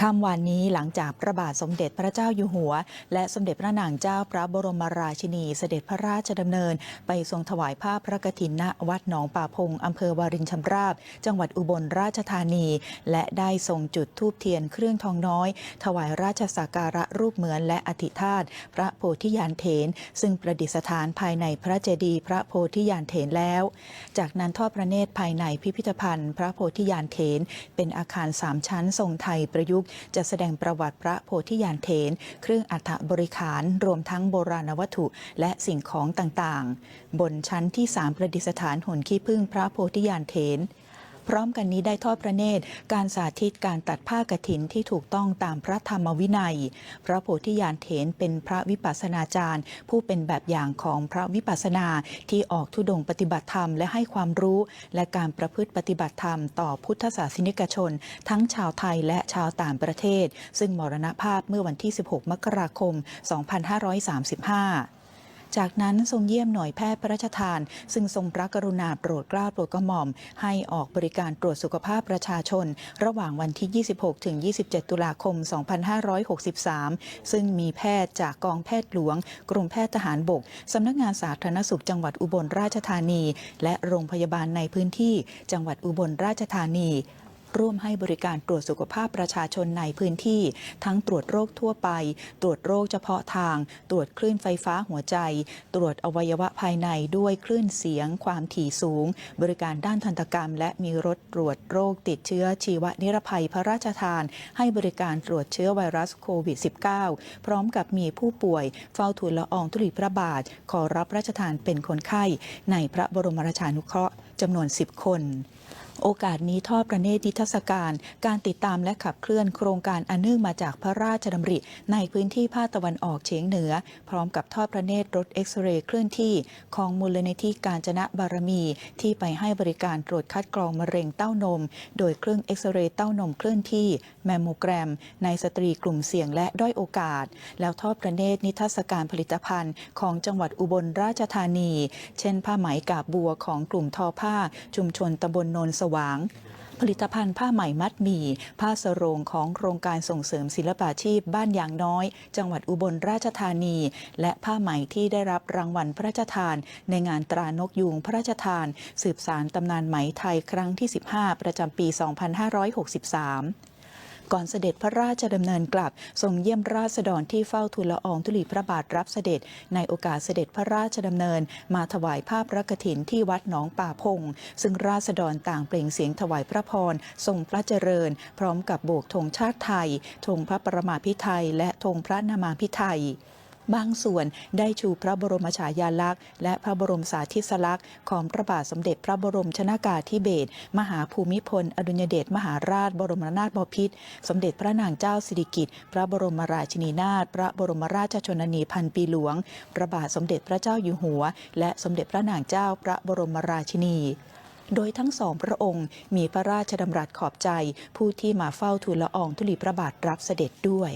ค่ำวันนี้หลังจากพระบาทสมเด็จพระเจ้าอยู่หัว และสมเด็จพระนางเจ้าพระบรมราชินีเสด็จพระราชดำเนิน ไปทรงถวายผ้าพระกฐินณวัดหนองป่าพงอำเภอวารินชำราบ จังหวัดอุบลราชธานี และได้ทรงจุดธูปเทียนเครื่องทองน้อย ถวายราชสักการะรูปเหมือนและอธิธาตพระโพธิญาณเถน ซึ่งประดิษฐานภายในพระเจดีย์พระโพธิญาณเถนแล้ว จากนั้นทอดพระเนตรภายในพิพิธภัณฑ์ พระโพธิญาณเถน เป็นอาคารสามชั้นทรงไทยประยุกต์จะแสดงประวัติพระโพธิญาณเถน เครื่องอัฐบริขาร รวมทั้งโบราณวัตถุและสิ่งของต่างๆ บนชั้นที่สามประดิษฐานหุ่นขี้ผึ้งพระโพธิญาณเถน พร้อมกันนี้ได้ทอดพระเนตร การสาธิตการตัดผ้ากฐินที่ถูกต้องตามพระธรรมวินัย พระโพธิญาณเถนเป็นพระวิปัสสนาจารย์ ผู้เป็นแบบอย่างของพระวิปัสสนาที่ออกทุดงปฏิบัติธรรมและให้ความรู้ และการประพฤติปฏิบัติธรรมต่อพุทธศาสนิกชน ทั้งชาวไทยและชาวต่างประเทศ ซึ่งมรณภาพเมื่อวันที่ 16 มกราคม 2535 จากนั้นทรงเยี่ยมหน่วยแพทย์พระราชทาน ซึ่งทรงพระกรุณาโปรดเกล้าโปรดกระหม่อม ให้ออกบริการตรวจสุขภาพประชาชน ระหว่างวันที่ 26 ถึง 27 ตุลาคม 2563 ซึ่งมีแพทย์จากกองแพทย์หลวง กรมแพทย์ทหารบก สำนักงานสาธารณสุขจังหวัดอุบลราชธานี และโรงพยาบาลในพื้นที่จังหวัดอุบลราชธานี ร่วมให้บริการตรวจสุขภาพประชาชนในพื้นที่ ทั้งตรวจโรคทั่วไป ตรวจโรคเฉพาะทาง ตรวจคลื่นไฟฟ้าหัวใจ ตรวจอวัยวะภายในด้วยคลื่นเสียง ความถี่สูง บริการด้านทันตกรรม และมีรถตรวจโรคติดเชื้อชีวนิรภัยพระราชทาน ให้บริการตรวจเชื้อไวรัสโควิด -19 พร้อมกับมีผู้ป่วยเฝ้าทูลละอองธุลีพระบาท ขอรับพระราชทานเป็นคนไข้ ในพระบรมราชานุเคราะห์จำนวน 10 คน โอกาสนี้ทอดพระเนตรนิทรรศการ การติดตามและขับเคลื่อนโครงการอันเนื่องมาจากพระราชดำริ ในพื้นที่ภาคตะวันออกเฉียงเหนือ พร้อมกับทอดพระเนตรรถเอ็กซเรย์เคลื่อนที่ของมูลนิธิการจนะบารมี ที่ไปให้บริการตรวจคัดกรองมะเร็งเต้านม โดยเครื่องเอ็กซเรย์เต้านมเคลื่อนที่แมมโมแกรม ในสตรีกลุ่มเสี่ยงและด้อยโอกาส แล้วทอดพระเนตรนิทรรศการผลิตภัณฑ์ ของจังหวัดอุบลราชธานี เช่น ผ้าไหมกาบบัวของกลุ่มทอผ้า ชุมชนตำบลโนนสวาง ผลิตภัณฑ์ผ้าไหมมัดหมี่ ผ้าสรงของโครงการส่งเสริมศิลปาชีพบ้านยางน้อย จังหวัดอุบลราชธานี และผ้าไหมที่ได้รับรางวัลพระราชทาน ในงานตรานกยูงพระราชทาน สืบสารตำนานไหมไทยครั้งที่ 15 ประจำปี 2563 ก่อนเสด็จพระราชดำเนินกลับ ทรงเยี่ยมราษฎรที่เฝ้าทูลละอองธุลีพระบาทรับเสด็จ ในโอกาสเสด็จพระราชดำเนิน มาถวายภาพพระกฐินที่วัดหนองป่าพง ซึ่งราษฎรต่างเปล่งเสียงถวายพระพร ทรงพระเจริญ พร้อมกับโบกธงชาติไทยธงพระประมาพิไทยและธงพระนามาพิไทย บางส่วนได้ชูพระบรมฉายาลักษณ์ และพระบรมสาธิสลักษณ์ของพระบาทสมเด็จพระบรมชนากาธิเบศรมหาภูมิพล อดุลยเดชมหาราช บรมนาถบพิตรสมเด็จพระนางเจ้าสิริกิติ์พระบรมราชินีนาถพระบรมราชชนนีพันปีหลวง พระบาทสมเด็จพระเจ้าอยู่หัว และสมเด็จพระนางเจ้าพระบรมราชินีโดยทั้งสองพระองค์มีพระราชดำรัสขอบใจ ผู้ที่มาเฝ้าทูลละอองธุลีพระบาทรับเสด็จด้วย